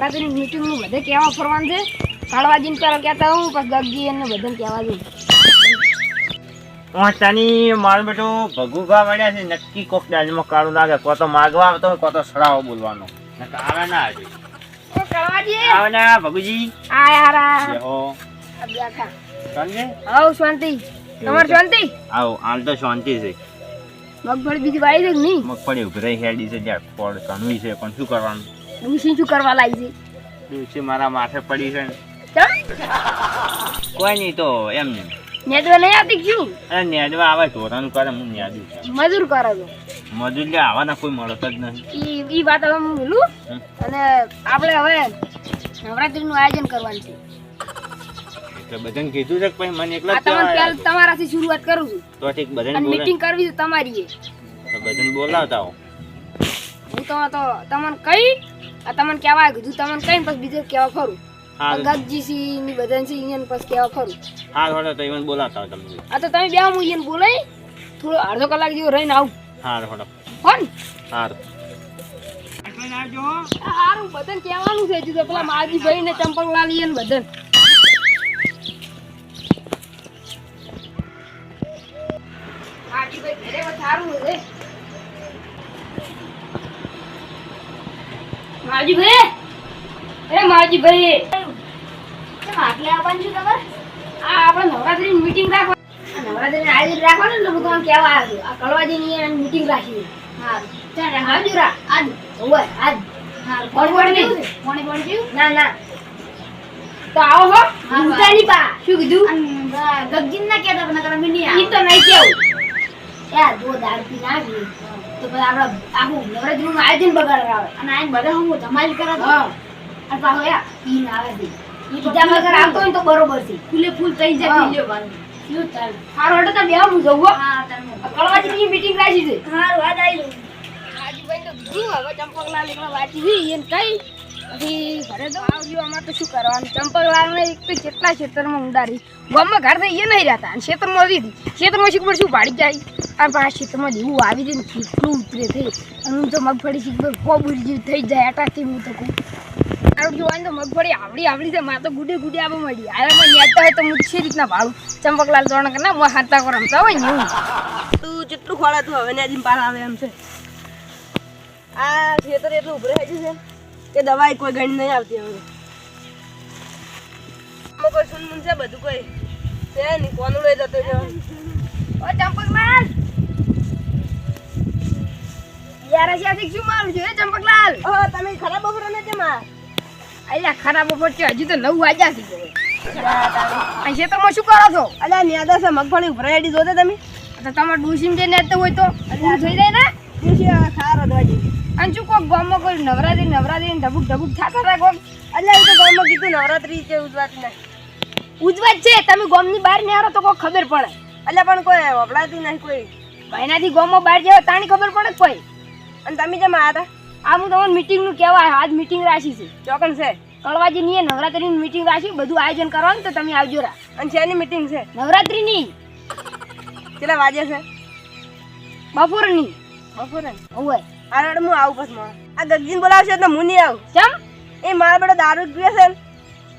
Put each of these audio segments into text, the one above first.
નવરાત્રી મીટિંગનું બધે કહેવા ફરવાનું છે. કાળવાજીને પેલા કહેતા હું પછી ગગજી એને બધાને કહેવા દઉં. પહોંચતાની મારું બેટું ભગુભા મળ્યા છે નક્કી કોક દાજમાં કાળું લાગે. કો તો માગવા આવતો હોય કો તો સડાવો બોલવાનો. આવે ના આજે આવે ના ભગુજી. આ યારા બેહો સમજે હવ શાંતિ. તમારે શાંતિ? આવો હાલ તો શાંતિ છે. મગફળી બીજી વાઈ છે નહીં? મગફળી ઉભરાઈ હેડી છે જ્યાં ફળ કણવી છે પણ શું કરવાનું? ડુસી શું કરવા લાગી ડૂસી મારા માથે પડી છે. છે કોઈ નહીં તો એમ નહીં. નેદવા નહીં આવતી શું? અરે નેદવા આવે ધોરણ કરે હું નેદું મજૂર કરો છો. મજૂર લે આવવાના કોઈ મળત જ નથી. ઈ વાત હવે હું ભૂલું? અને આપણે હવે નવરાત્રીનું આયોજન કરવાનું છે. બધાને કીધું છે પછી મને એકલા તમને તમારાથી શરૂઆત કરું છું. તો ઠીક બધાને મીટિંગ કરવી છે તમારી બધાને બોલાવતા હો હું તો તમને કહી આ તમને કહેવા કીધું તમને કઈ પછી બીજે કહેવા ખરું હા. ની બધાને સી ઈયન પછી કહેવા ખરું હા હોડો તો even બોલાવતા હો આ તો તમે બે હું ઈયન બોલાય થોડો અડધો કલાક જેવો રહીને આવું. હા હોડો હો ને હા આ હારું બધાને કહેવાનું છે હજુ તો પેલા માવજીભાઈ ને ચંપકલાલ ઈયન બધાને. ઘરે સારું છે માવજીભાઈ એ માવજીભાઈ આટલે આવવાનું છું તમારે આ આપણે નવરાત્રીની મીટિંગ રાખવા આ નવરાત્રીની રાખવાનું એટલે હું તમને કહેવા આવ્યો. આ કળવાજીની મીટિંગ રાખી હા ચાલ આવજો રા. આજ. ઓય આજ. કોણ કોણ નહીં કોણે કોણ થયું ના ના. તો આવો હો. પા. શું કીધું? ગગજીન ના કહેતા પણ તમે નહીં ઈ તો નહીં કેવું. યાર જો દાળ પી નાખી તો પછી આપણે આખું નવરાત્રીનું આયોજન બગાડ આવે. અને આઈને બધા હું ધમાલ કરે તો અને પાછો યાર પી ના આવે છે. બધા વગર આવતો હોય તો બરોબર છે. ફૂલે ફૂલ થઈ જાય પી લ્યો શું ચાલ. હારો હટો તો બે હું. જવું હો કળવાજી કળવાજીની મીટિંગ રાખી છે. હારું આજ આવી હાજીભાઈ તો કીધું હવે ચંપકલાલ એકલા વાંચી એને કઈ. પછી તો આવજો, આમાં તો શું કરવાનું? ચંપકલાલ ને એક તો કેટલા ક્ષેત્રમાં ઉડાડી ગામમાં ઘર તો એ નહીં અને ક્ષેત્રમાં હતી. ક્ષેત્રમાં શું પાડી જાય? પાછા ક્ષેત્રમાં જેવું આવી જાય ને, કેટલું ઉતરે થઈ હું તો મગફળી શીખબર કોબુરી જેવી થઈ જાય અટાથી હું તો કહું. આવું જોવાની તો મગફળી આવડી આવડી છે, મારે તો ગુડે ગુડે આવવા મળી નેતા હોય તો હું રીતના ભાડું. ચંપકલાલ ધોરણ કે ના હું હાથા કરો. હોય ને તું જેટલું ખોળાતું હવે ને આવે એમ છે. આ ખેતર એટલું ઉભરે થઈ છે. કે દવાઈ કોઈ ગણી નહીં આવતી હવે. કોઈ સુનમુન છે? બધું કોઈ છે નહીં? કોનું લઈ જતો છે ઓ ચંપકલાલ યાર આશી શું મારું છે? ચંપકલાલ ઓ તમે ખરાબ બપોર ને કે માર. અલ્યા ખરાબ બપોર છે. હજી તો નવ વાગ્યા છે. આ ખેતરમાં શું કરો છો? અલ્યા ન્યાદા છે મગફળી ઉભરે હેડી જોતે તમે. તો તમારે ડુસીમ જઈને નેતો હોય તો. થઈ જાય ને પૂછી હવે ખારો અને શું કોક ગામમાં કોઈ નવરાત્રી નવરાત્રી ધબુક ઢબુક થતા હતા કોક? એટલે એ તો ગામમાં કીધું નવરાત્રી છે ઉજવાતી નહીં ઉજવાત છે તમે ગામની બહાર નહીં આવો તો કોઈ ખબર પડે. એટલે પણ કોઈ વપડાતું નહીં કોઈ. મહિનાથી ગામમાં બહાર જાવ તાણી ખબર પડે કોઈ? અને તમે જેમ આવ્યા આ હું તમને મીટિંગનું કહેવા. આજ મીટિંગ રાખી છે. હતા ચોકન છે? કળવાજીની એ નવરાત્રીની મીટિંગ રાખી બધું આયોજન કરવાનું તો તમે આવજો રા. અને શેની મીટિંગ છે? નવરાત્રીની. કેટલા વાગે છે? બપોરની. બપોરે? હું આવું પછી માં આ ગગજીને બોલાવશે એટલે હું નહીં આવું. ચમ? એ મારા બેટો દારૂ પીવે છે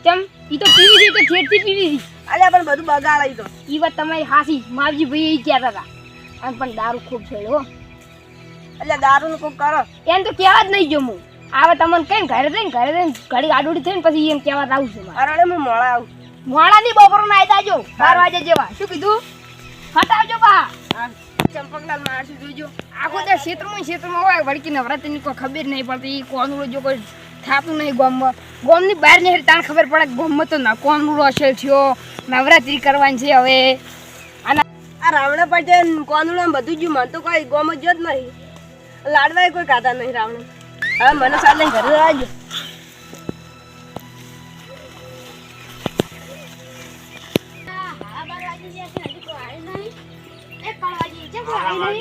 ચમ ઈ તો પીવી હતી તો છેડથી પીવી હતી અલ્યા પણ બધું બગાડ ઈ તો. ઈ વાત તમારી હાસી માવજી ભાઈ એ કહેતા હતા. અને પણ દારૂ ખૂબ છેડ્યો અલ્યા દારૂ કોક કરો. એને તો કહેવા જ નહીં જો હું. આવે તમને કઈ ઘરે થઈને ઘરે થઈને ઘડી આડોડી થઈને પછી એમ કહેવા આવું છું રડે હું મોડા આવું. બપોર ના આવી જાજો બાર વાગે જેવા. શું કીધું? હટાવજો બા. ચંપકલાલ મારશું જોજો. આખો તે ક્ષેત્રમાં ક્ષેત્રમાં હોય વળકી નવરાત્રીની કોઈ ખબર નહીં પડતી. કોનું જો કોઈ થાતું નહીં ગોમમાં. ગોમની બહાર નહીં તાણ ખબર પડે ગોમમાં તો ન કોનું રોશે થયો. નવરાત્રી કરવાની છે હવે. આ રાવણા પાટે કોનુડા બધું જ મને તો કોઈ ગોમ જ નહીં. લાડવાય કોઈ ખાતા નહીં રાવણ. હવે મને સાથે ઘરે આવજો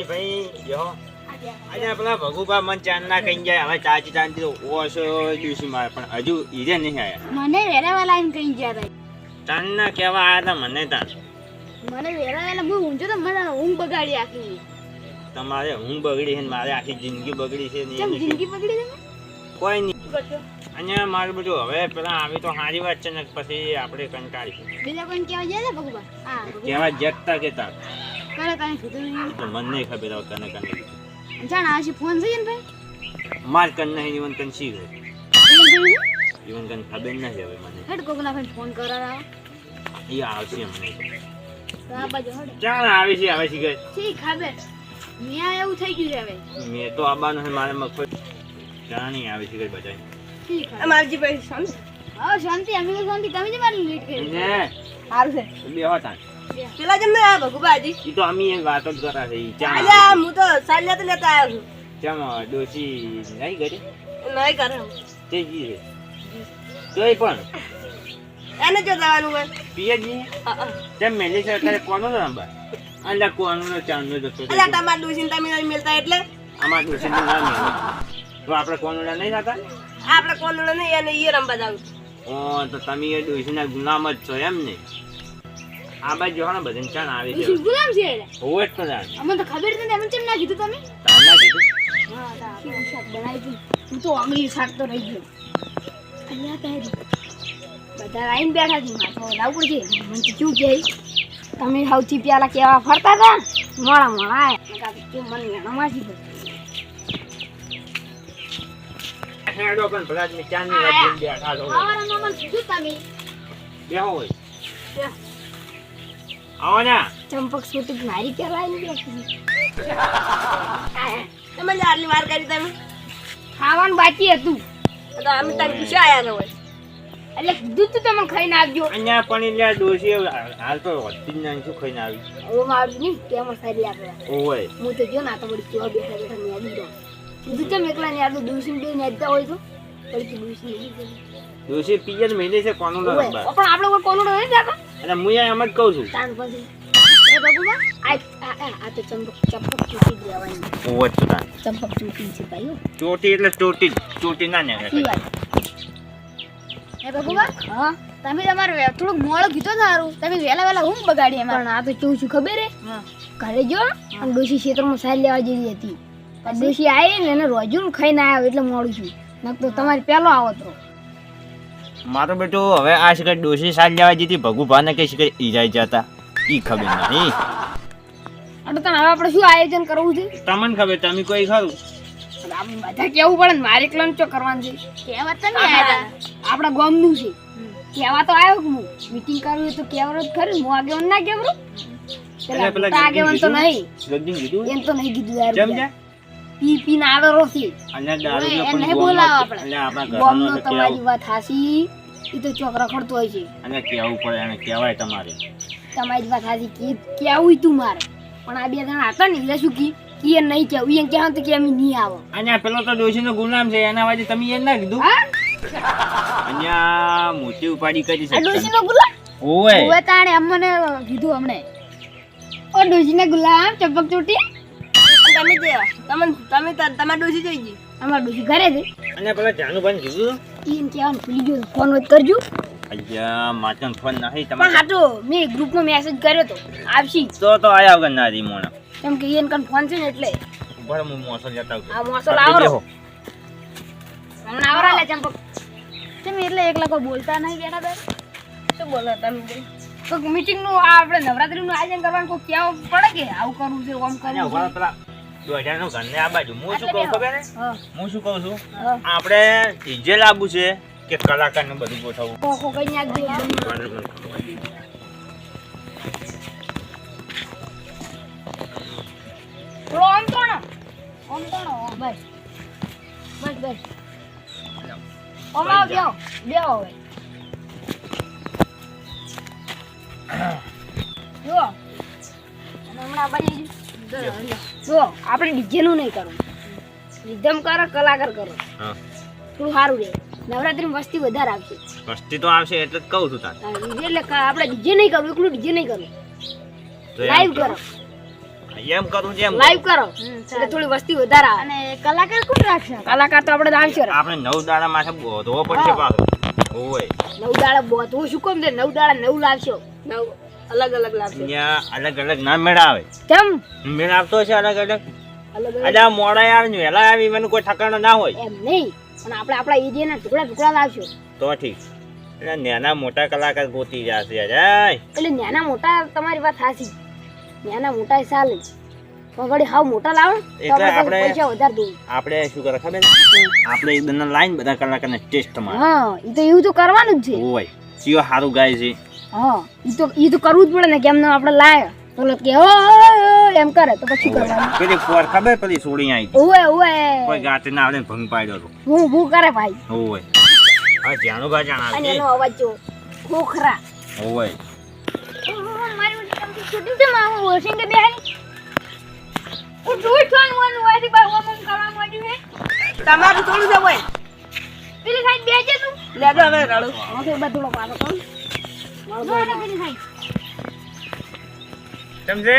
ભાઈ જો. આજે પેલા ભગુભા મન ચાંદ ના કઈ જાય હવે ચાચી ચાંદી ઓછો દિવસી મારે. પણ હજુ ઈરે નહીં આયા. મને વેલા વેલા એમ કહી ગયા ચાંદ ના કેવા આયા તા મને તાન મને વેલા વેલા હું ઊંઘો તો મને ઊંઘ બગાડી આખી. તમારે હું બગડી છે ને મારે આખી જિંદગી બગડી છે ને? જિંદગી બગડી કોઈ નહીં. અને મારું બધું હવે પેલા આવી તો સારી વાત છે ને પછી આપણે કંટાળી બીજા કોઈ કેવા જાય ને ભગવાન કેવા જગતા કેતા કરે તને કીધું તો મને નહીં ખબર હવે તને કને કીધું. જાણ આ છે ફોન છે ને ભાઈ માર કન નહીં જીવન કન શી હોય ફોન કર્યું જીવન કન ખબર નથી હવે મને હેડ કોકના ભાઈ ફોન કરારા એ આવશે મને તો આ બાજુ હેડ ચાલ આવે છે આવે છે કે ઠીક ખબર મેં એવું થઈ ગયું છે હવે મેં તો આવવાનું છે મારે મગફળી જાણી આવે છે કે બધા ઠીક આ મારજી ભાઈ શાંત હા શાંતિ અમે તો શાંતિ તમે જ મારી લેટ કરી ને સારું છે બે હતા પેલા જેમ ને આ ભગુબાજી એ તો અમે એ વાત જ કરા છે ઈ અલ્યા હું તો સાલ્યા તો લેતા આવ્યો ચામ ડોસી નહીં કરી? નહીં કરે તે જી રે તોય પણ. એને જો જવાનું હોય. પિયજી. તેમ મેલી છે અત્યારે કોનો નંબર અલ્યા કોનો ચાંદનો જતો અલ્યા તમાર ડોસી તમે નહીં એટલે? અમાર ડોસી નું નામ તો આપણે કોનો નહીં થતા આપણે કોનું નહીં એને ઈ રમવા જાવ ઓ તો તમે એ ડોસીના ગુલામ જ છો એમ ને? આ બાજુ હા બધાને ચણ આવે છે ગુલામ છે હોવે જ તો જાણ અમને તો ખબર નથી એમ કેમ ના કીધું તમે? તમે ના કીધું? હા શાક બનાવી હતું હું તો આંગળી શાક તો રહી ગયો. અહીંયા કહે બધા આવીને બેઠા છે મારે લાવવું પડશે મને તો શું કહે તમે સૌથી પહેલા કેવા ફરતા હતા? મોડા મોડા મને વેણામાંથી પડે હેડો પણ ભલા ચાંદની બેઠા છો? બેહો હોય. આવો ને ચંપક સ્મૃતિ મારી કહેવાય ને તમે આટલી વાર કરી તમે. ખાવાનું બાકી હતું. તો અમે તને પૂછ્યા આયા ને હોય. એટલે કીધું તું તમે ખાઈને આવજો. અહીંયા પણ એટલે ડોસી હાલ તો વધતી જ નહીં શું ખાઈને આવી? ઓ મારું નહીં કેમ સારી આપણે ઓય હું તો જો ના તો વળી કેવા બેઠા બેઠા ન્યાદી જાઉં કીધું તમે એકલા ને આટલું ડોસી બે ન્યાદતા હોય તો. પછી ડોસી. ડોસી પીએ મહિને છે કોનો પણ આપણે કોઈ કોનું નથી જાતા અને હું અહીંયા એમ જ કહું છું. તાન પછી. એ બાબુમાં આ આ આ- આ તો ચંપક ચંપક ચૂંટી જ લેવાની ઓવે જ તો તાન. ચંપક ચૂંટી છે ભાઈઓ ચોટી એટલે ચોટી ચોટી ના ને એ બાબુમાં હા. તમે તમારે થોડુંક મોડું કીધું સારું તમે વહેલા વહેલા હું બગાડી એમાં? પણ આ તો કેવું છું ખબર હે? ઘરે જો અને ડોશી ક્ષેત્રમાં સારી લેવા જેવી હતી. ડોશી આવી ને એને રોજુ ખાઈને આવ્યો એટલે મોડું છું નક તો તમારે પહેલો આવો તો મારો બેટો હવે આ શિખર ડોસી સાલ લેવા જતી ભગુભાને કઈ શિખર ઈજાઈ જતા. ઈ ખબર નહીં. એટલે તને હવે આપણે શું આયોજન કરવું છે? તમને ખબર તમે કોઈ ખરું? બધા કેવું પડે ને મારે એકલાને ચો કરવાનું છે. કહેવા તમે આપણા ગામનું છે. કેવા તો આવ્યો કે હું? મીટિંગ કરવી તો જ ખરું હું આગેવાન ના કેવરું? આગેવાન તો નહીં. એમ તો નહીં કીધું યાર પી પીને અને દારૂ એને બોલાવ આપણે. એટલે તમારી વાત હાસી એ તો ચોક રખડતો હોય છે. અને કેવું પડે? અને કહેવાય તમારે. તમારી વાત હાસી કે કેવું તું મારે? પણ આ બે જણા હતા ને એટલે શું કી? કે નહીં કેવું એમ કહેવાનું તો કે અમે નહીં આવો. અને પેલો તો ડોશીનો ગુલામ છે. એના વાજે તમે એ ના કીધું? અહીંયા મોટી ઉપાડી કરી છે. ડોશીનો ગુલામ? ઓવે. ઓવે તાણે અમને કીધું અમને. ઓ ડોશીના ગુલામ ચપક ચોટી. તમે જે તમે તમે તમાર ડોસી જોઈ ગઈ? અમાર ડોસી ઘરે છે. અને પેલા જાનુ બન જીવું ઈન કહેવાનું ભૂલી ગયો ફોન વધ કરજો. અહીંયા માચન ફોન નહીં પણ હાટો મે ગ્રુપમાં મેસેજ કર્યો તો. આવશી. તો તો આયા વગર ના રી મોણા. કેમ કે ઈન કન ફોન છે ને એટલે. બરાબર હું મોસલ જતા આવું. આ મોસલ લાવરો હમણાં આવરા લે ચંપક તમે એટલે એકલા કોઈ બોલતા નહીં બેઠા બે શું બોલો તમે બે? તો મીટિંગનું આ આપણે નવરાત્રી નું આયોજન કરવાનું કોઈ કેવું પડે કે આવું કરવું છે ઓમ કરવું ઊભા પેલા ઘરને આ બાજુ. હું શું કહું ખબર હે? હું. શું કહું છું? આપણે ડીજે લાવવું છે કે કલાકારને બધું ગોઠવવું. બસ. બસ બસ. બેહો. બેહો હવે. જો. હમણાં બની. જો આપણે ડીજેનું નહીં કરવું રિધમ કરો કલાકાર કરો. થોડું સારું રહે. નવરાત્રી વસ્તી વધારે આવશે. વસ્તી તો આવશે એટલે જ કહું છું તાર. એટલે આપણે ડીજે નહીં કરવું એકલું ડીજે નહીં કરવું લાઈવ કરો. એમ કરું જેમ લાઈવ કરો. એટલે થોડી વસ્તી વધારે આવે. અને કલાકાર કોણ રાખશે? કલાકાર તો આપણે ડાન્સર આપણે નવ દાડા માથે બોધવો પડશે પાછો. ઓય. નવ દાડા બોધવો હું શું કહું છે? નવ દાડા નવ લાવશો. નવ. અલગ અલગ લાગશે. અહીંયા અલગ અલગ ના મેળાવે. કેમ? મેળ આવતો હશે અલગ. અલગ અલગ? મોડા યાર વહેલા આવી મને કોઈ ઠકાણો ના હોય. એમ નહીં. પણ આપણે આપણા એરિયાના ટુકડા ટુકડા લાવશું. તો ઠીક. એટલે નાના મોટા કલાકાર ગોતી જશે યાર. એટલે નાના મોટા તમારી વાત સાચી. નાના મોટા ચાલે. વળી હાવ મોટા લાવો એટલે આપણે આપણે- પૈસા વધારે દઉં આપણે શું કરે ખબર આપણે લાઈન બધા કલાકારને ટેસ્ટમાં હા એ તો એવું તો કરવાનું જ છે. હોય ચિયો સારું ગાય છે. હા એ તો એ તો કરવું જ પડે ને કેમ આપણે લાય. તો કે એમ કરે તો પછી કરવાનું. પેલી ફોર ખબર પેલી સોડી આવી ઓવે કોઈ ગાતે ના આવડે ભંગ પાડ્યો હતો હું હું કરે ભાઈ? હોય હા જાણું બા જાણ અને એનો અવાજ જો ખોખરા. હોય મારી શૂટિંગ છે? મારું વોશિંગ કે બેહાની હું જોઈ છોન મન વાથી બા ઓમ ઓમ કરવા માંડ્યું હે તમારું થોડું છે હોય પેલી સાઈડ બેજે તું. લેજો હવે રડું. હા તો બધું પાછો કોણ મારો પેલી સાઈડ સમજે?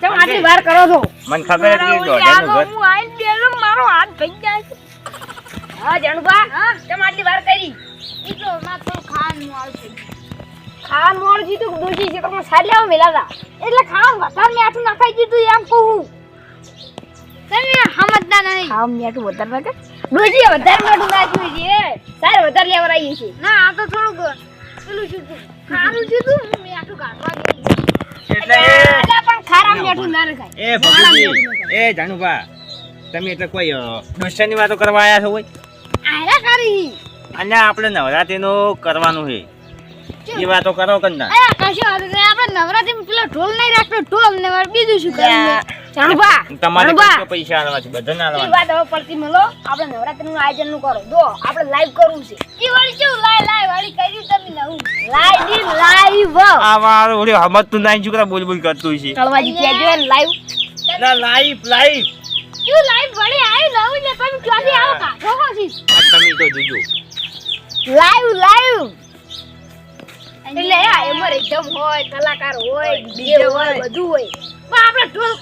તમે આટલી વાર કરો છો? મને ખબર હતી દોઢાનું ઘર. હું આઈ બેલો મારો હાથ ભઈ જાય છે. હા જણબા હા તમે આટલી વાર કરી? ઈ માં તો ખાવાનું આવશે. ખાવાનું મોળ તો દોશી છે તમે સારી લેવા મેલાતા એટલે ખાવાનું વધારે મીઠું નાખાઈ દીધું એમ કહું તમે સમજતા નહીં. ખાવ મેઠું વધારે નાખે? દોશી વધારે મીઠું નાખ્યું છે. સાર વધારે લેવા આવી છે. ના આ તો થોડુંક પેલું શું ખારું જીતું હું મીઠું કાઢવા ગઈ એટલે એટલે પણ ખારા મીઠું ના નખાય એ ભગુજી એ જાણુભા તમે એટલે કોઈ દોસ્તાની વાતો કરવા આયા છો કોઈ? આયરા કરી અને આપણે નવરાત્રીનું કરવાનું છે. એ વાતો કરો કે ના? અરે કશો આપણે નવરાત્રી પેલો ઢોલ નહીં રાખતો. ઢોલ ને બીજું શું કરવું? જાણુભા તમારે પૈસા આલવા છે? બધા ના આલવા વાત હવે પડતી મળો. આપણે નવરાત્રીનું આયોજનનું કરો. જો આપણે લાઈવ કરવું છે. ઈ વળી શું લાઈવ લાઈ વળી કરી તમે નવું? લાઈવ ઈ લાઈવ આ વાર ઓલી હમત તું નાઈ છોકરા બોલ બોલ કરતું છે. કળવાજી કહેજો જો લાઈવ ના લાઈવ લાઈવ ઈ લાઈવ વળી આવ્યું નવું ને તમે ક્યાંથી આવો? કા છો? છી તમે તો જોજો. લાઈવ લાઈવ એટલે આ એમાં એકદમ હોય કલાકાર હોય ડીજે હોય બધું હોય. પણ આપણે ઢોલ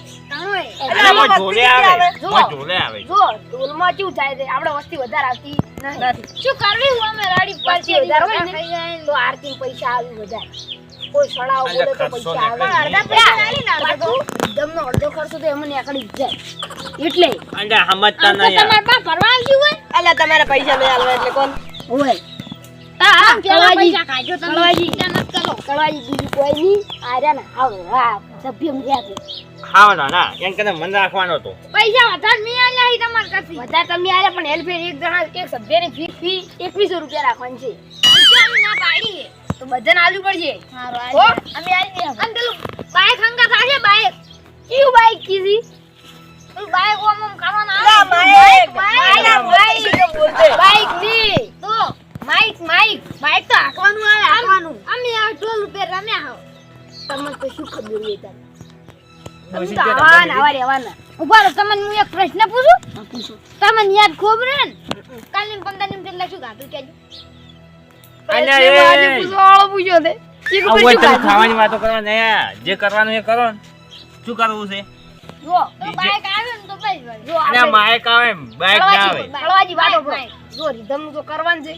એટલે તમારે પાસે ભરવા આવશું હોય? અલ્યા તમારે પૈસા નહીં આલવા એટલે કોણ? હોય. હા કળવાજી. કળવાજી. કળવાજી બીજું કોઈ નહીં. આ ને આવો સભ્ય રહ્યા છે. ખાવાનો ના એમ કે મન રાખવાનો તો પૈસા વધારે નહીં આલ્યા હી તમાર કરતી વધારે તમે આલ્યા પણ હેલ્પેર એક જણા એક સભ્યની ફી ફી રૂપિયા રાખવાની છે. ના પાડી. તો બધાને આલવું પડશે. હો? અમે આલી દે અને બાઈક હંગા થાશે બાઈક કયું બાઈક કીધી? બાઈક ઓમ ઓમ કરવાના બાઈક. બાઈક બાઈક બાઈકની તો માઈક માઈક માઈક તો હાંકવાનું આવે હાંકવાનું. અમે આ ઢોલ ઉપર રમ્યા હો. તમને તો શું ખબર હોય તારે? તમે તો આવા આવા રહેવાના. ઊભા રહો, તમને હું એક પ્રશ્ન પૂછું? તમને યાદ ખૂબ રહે ને? કાલની ને પંદરની કેટલા શું ગાતું કેજો અને પ્રશ્ન એ- આજે પૂછવાવાળો પૂછ્યો તે. ખાવાની વાતો કરવા નહીં જે કરવાનું એ કરો શું કરવું છે? જો તો બાઈક આવે ને તો બસ જો અને માઈક આવે બાઇક ના આવે. વાતો કરો. જુઓ, rhythm તો કરવાનું છે.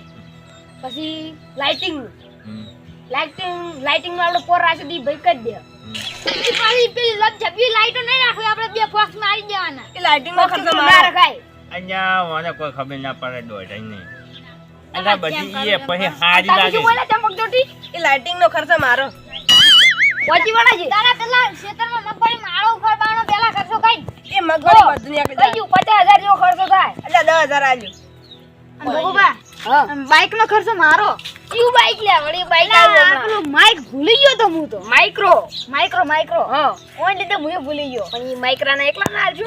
પછી લાઇટિંગ લાઇટિંગ લાઇટિંગનું આપણે પોર રાખી દી ભાઈ કરી દે. પછી પેલી લપ ઝપી લાઈટો નહીં રાખવી આપણે બે ફોક્સ મારી દેવાના એ લાઇટિંગ નો ખર્ચો ના મારો. રખાય અહીંયા મને કોઈ ખબર ના પડે દોઢ નહીં. એટલે બધી એ પછી? હારી લાગે શું બોલ્યા ચંપક ચોટી એ લાઇટિંગ નો ખર્ચો મારો. પહોંચી વળા છે. તારા પેલા ખેતરમાં મગફળી માળો ઉખડવાનો પેલા ખર્ચો કઈ એ મગફળી બધું ની થઈ ગયું પચાસ હજાર જેવો ખર્ચો થાય. એટલે દસ હજાર આલ્યું. બાઈક નો ખર્ચો મારો. કયું બાઈક લે વળી બાઈક પેલું માઈક ભૂલી ગયો તો હું તો. માઇક્રો માઇક્રો માઇક્રો હા. ઓય લીધે હું ભૂલી ગયો. પણ ઈ માઇક્રા ના એકલા ના આલજો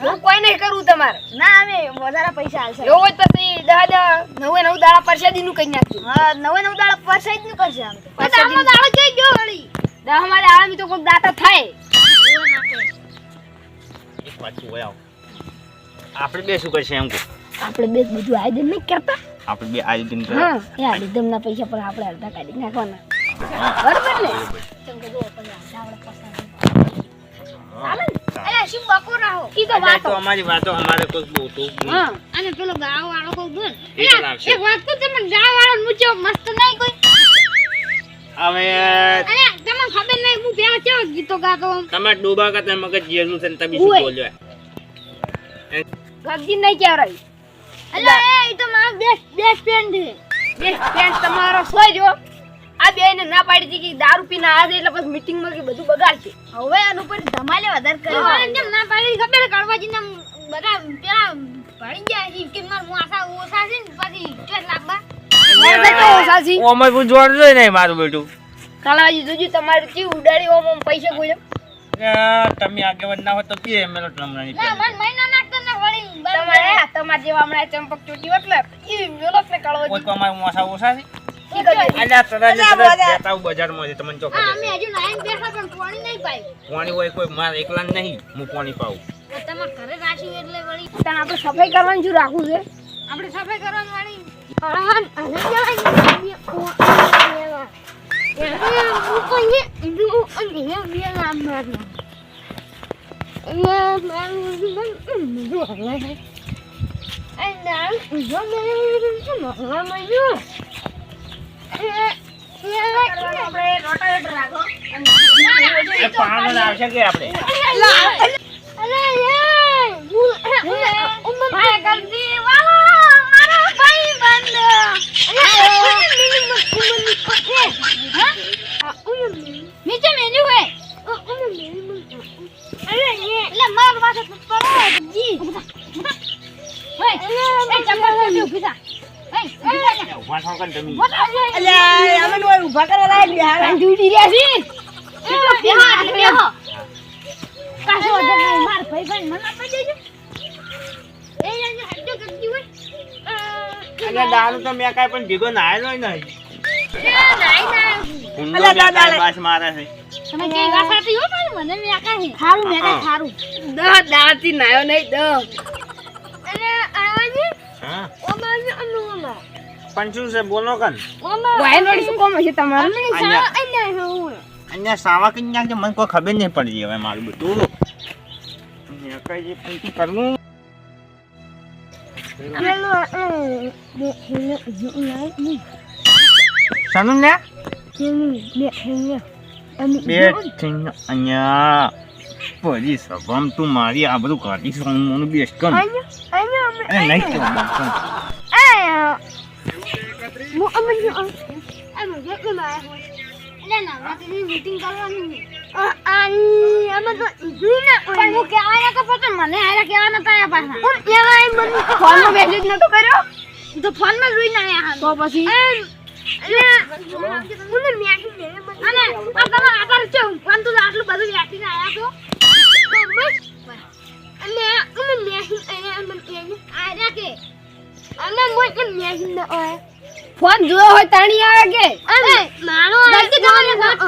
હું? કોઈ નહીં કરું તમારે? ના અમે વધારે પૈસા આલશે એવું હોય પછી દહ દહ નવે નવ દાડા પરસાદી નું કઈ નાખજો. હા નવે નવ દાડા પરસાદી નું કરશે આમ પરસાદી દાડો જોઈ ગયો વળી. દહમાં દાડા તો કોઈક દાતા થાય. એક પાછું હોય આપણે બે શું કરશે એમ કહો. આપણે બે બધું આયોજન નહીં કરતા. આપણે બે આયોજન હા યાર રીધમ ના પૈસા પણ આપણે અડધા કાઢી નાખવાના. બરોબર ને? બરોબર. કેમ કે જો પછી અડધા આપણે પસાર ચાલે ને? અરે શું બકો રહો? ઈ તો એટલે વાતો. તો અમારી વાતો અમારે કોઈ બહુ તો હા અને પેલો ગાવ વાળો કોઈ બોલ. એ તો લાગશે. એક વાત તો તમે ડૂબા કરતા મગજ જેલું છે ને તમે શું. બોલ્યો? ગગજી નહીં કહેવાય. અલા એ તો મારો બેસ્ટ બેસ્ટ ફ્રેન્ડ છે. બેસ્ટ ફ્રેન્ડ તમારો સોય જો. આ બેયને ના પાડી હતી કે દારૂ પીને આવે એટલે પછી મીટિંગમાં કે બધું બગાડશે હવે આનું પર ધમાલે વધારે કરે. કેમ ના પાડી ખબર કડવાજી બધા પેલા ભણી ગયા છે કે માર મોસા ઓસા છે ને પછી ચોટ લાંબા ઓસા છે. ઓમર હું જોડજો નહીં મારું બેટું. કળવાજી જોજો તમારું ચી ઉડાડી ઓમ ઓમ પૈસા ગોયો તમે આગેવાન ના હોય તો પીએ મેલો તમને ના મન મહિના નાખતા ના વળી તમારે જેવા હમણાં ચંપક ચોટી એટલે ઈ મેલો ને કોઈ કળવાજી મોસા ઓછા છે. અલ્યા તરત ને અલ્યા, તરત હું બજારમાં છે તમને ચોખ્ખો હા, અમે હજુ નાઈન બેઠા પણ પાણી નહીં પાઈ પાણી હોય કોઈ માર એકલા નહીં હું પાણી પાઉં તમારે ઘરે રાખ્યું એટલે વળી. તને આપણે સફાઈ કરવાની શું રાખવું છે. આપણે સફાઈ કરવાનું વાળી. જવાય હે કોઈ માર જે હડ્ડો કરતી હોય અલ્યા દારૂ તો મેં કાંઈ પણ ભેગો નાયેલો નહીં બાસ મારે છે તમે કે ગાસાતી હો. ભાઈ મને મે આકા હે ખારું મે ખારું દહ દાળથી નાયો નહીં દ અને હા ઓમાજી અનુમા પણ શું છે બોલો કન ઓમા વાયન વાળી શું કોમ હશે તમારું અમને સા અન્ય હું અહીંયા સાવા કઈ નાખજે મને કોઈ ખબર નહીં પડી હવે મારું બધું અહીંયા કઈ જે પણ શું કરવું શાનું ને બે થઈને અહીંયા પરી સભામ તું મારી આ બધું કાઢી સોનું બેસ કર. અરે નહીં કર. મીટિંગ કરવાની પણ હું કહેવાય તો મને હારે કહેવાના પાછા. હું કહેવાય મને ફોનમાં કર્યો? તો ફોનમાં જોઈને આયા તો પછી? અને આ તમે આધાર છે આટલું બધું બેઠીને આવ્યા છો. ફોન જોયો હોય તાણી આવે કે? અરે મારો તમારે વાત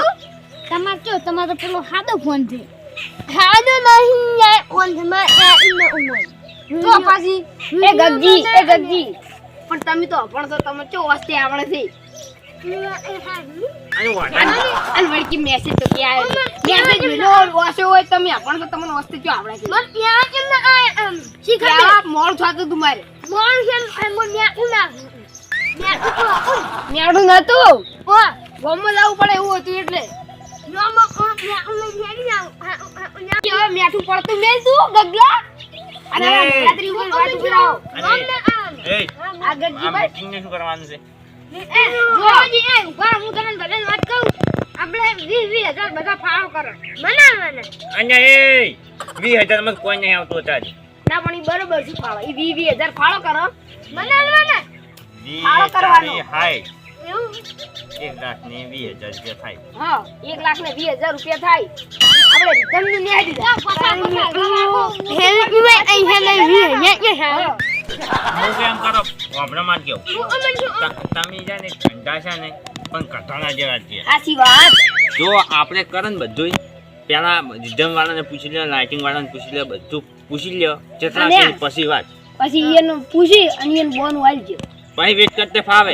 તમાર તમારો પેલો સાદો ફોન છે. સાદો નહીં યાર ફોન છે મારે ઇને ઉમર તો પછી એ ગગજી એ ગગજી. પણ તમે તો પણ તો તમે ચો વાસ્તે આવડે છે અને વાટા અને વળકી મેસેજ તો કે આવે મેસેજ મિલો વાસો હોય તમે પણ તો તમને વસ્તી ચો આવડે છે. મત યાર કેમ ના આય શીખા તમારે છે. એમ મેળું નતું ઓ ગોમમાં જવું પડે એવું હતું એટલે મેઠું પડતું મેલ તું ગગલા અને રાત્રિ. ઉપર વાત અને એ આ ગગજી ભાઈ શું કરવાનું છે. એ જોજી એ ઊભા હું તમને બધાને વાત કહું આપણે વીસ વીસ હજાર બધા ફાળો કરો. બનાવવાના અહીંયા એ વીસ હજારમાં કોઈ નહીં આવતું અત્યારે. ના પણ ઈ બરોબર છે ફાળો? ઈ વી વી હજાર ફાળો કરો. બનાવવાના વીસ ફાળો કરવાનો. તારી હાય. એવું? એક લાખ ને વીસ હજાર રૂપિયા થાય. હા કેમ કરો વાપરા માં કેવું તમે છે ને ઠંડા છે ને પણ કટાણા જેવા છે સાચી વાત જો આપણે કરે ને બધું પેલા રિધમ વાળાને પૂછી લે લાઇટિંગ વાળાને પૂછી લે બધું પૂછી લ્યો જેટલા પછી વાત પછી એનું પૂછી અને એનું બોનું આલજો પછી વેટ કરતે ફાવે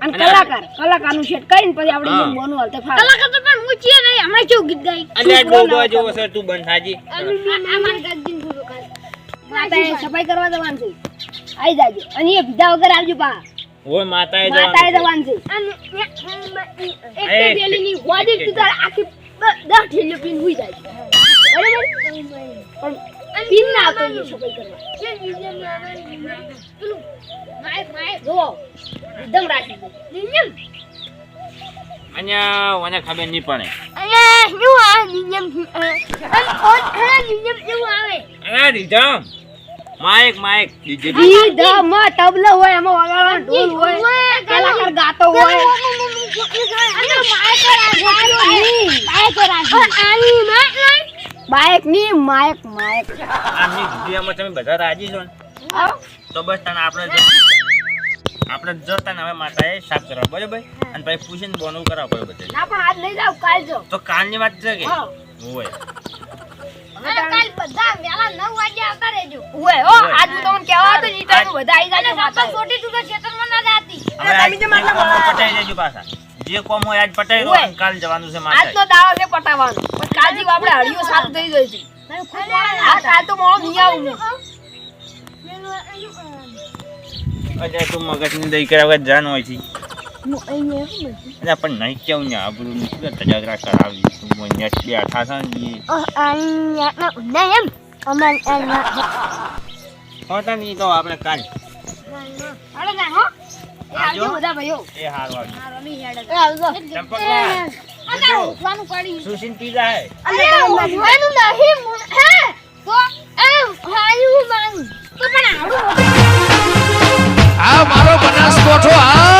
અને કલાકાર કલાકારનું સેટ કરીને પછી આપણે એનું બોન હાલતે ફાવે કલાકાર તો પણ હું છીએ નહીં હમણાં કેવું ગીત ગાઈ અને આ ડોબા જેવો છે તું બંધાજી આમાં ગાજીન પૂરો કર સફાઈ કરવા જવાનું છે આવી જાજો. અને એ પીધા વગર આવજો બા. ઓય માતાએ જવાનું માતાએ જવાનું છે. અને એક પેલીની વાડી તું તાર આખી દસ ઠેલીઓ પીને હુઈ જાય. બરાબર? પણ પીન ના આવતો એ સફાઈ કરવા. જો એકદમ રાખી દો. અન્યા મને ખબર નહીં પડે. અરે રીધમ. માઇક માઇક ડીજે ઈ માં તબલો હોય એમાં વગાડવાનો ઢોલ હોય કલાકાર ગાતો હોય બાઈકની માયક માયક આમની દુનિયામાં તમે બધા રાજી છો ને તો બસ તને આપણે આપણે જતા તને હવે માતાએ સાફ કરવા બરાબર અને પછી પૂછીને બોનું કરાવો પડે બધે ના પણ આજ લઈ જાવ કાલ જો તો કાલની વાત છે કે હો આજ કહેવા ટાઈમ બધા આવી છોટી ના જાતી. તમે જે કોમો બનાવ્યા પટાઈ દેજો પાછા. જે કોમ હોય આજ પટાઈ દો કાલ જવાનું છે આજ તો દાડો છે પટાવાનો. પણ કાલથી આપણે હળીઓ સારું થઈ જાય છે. આ કાલ તો મોડો નહીં આવું અજય તું મગજની દઈ કર્યા વગર જાન હોય છે. અચ્છા પણ નહીં કેવું ને આબરું શું તજાગરા કરાવી તું મને બેઠા છે ને ઈ. હોતા નહીં તો આપણે કાલ હાલો જા હો. એ આવજો. આવજો. બધા ભાઈઓ. એ હારું આવ્યું આ એ આવજો. ચંપકલાલ, આ જોજો. ઉઠવાનું પડી. સુશીન પી જાય અરે ઉઠવાનું નહીં. હે તો એમ હાયું માંગ તો પણ આવડું આ મારો બનાસકોઠો આ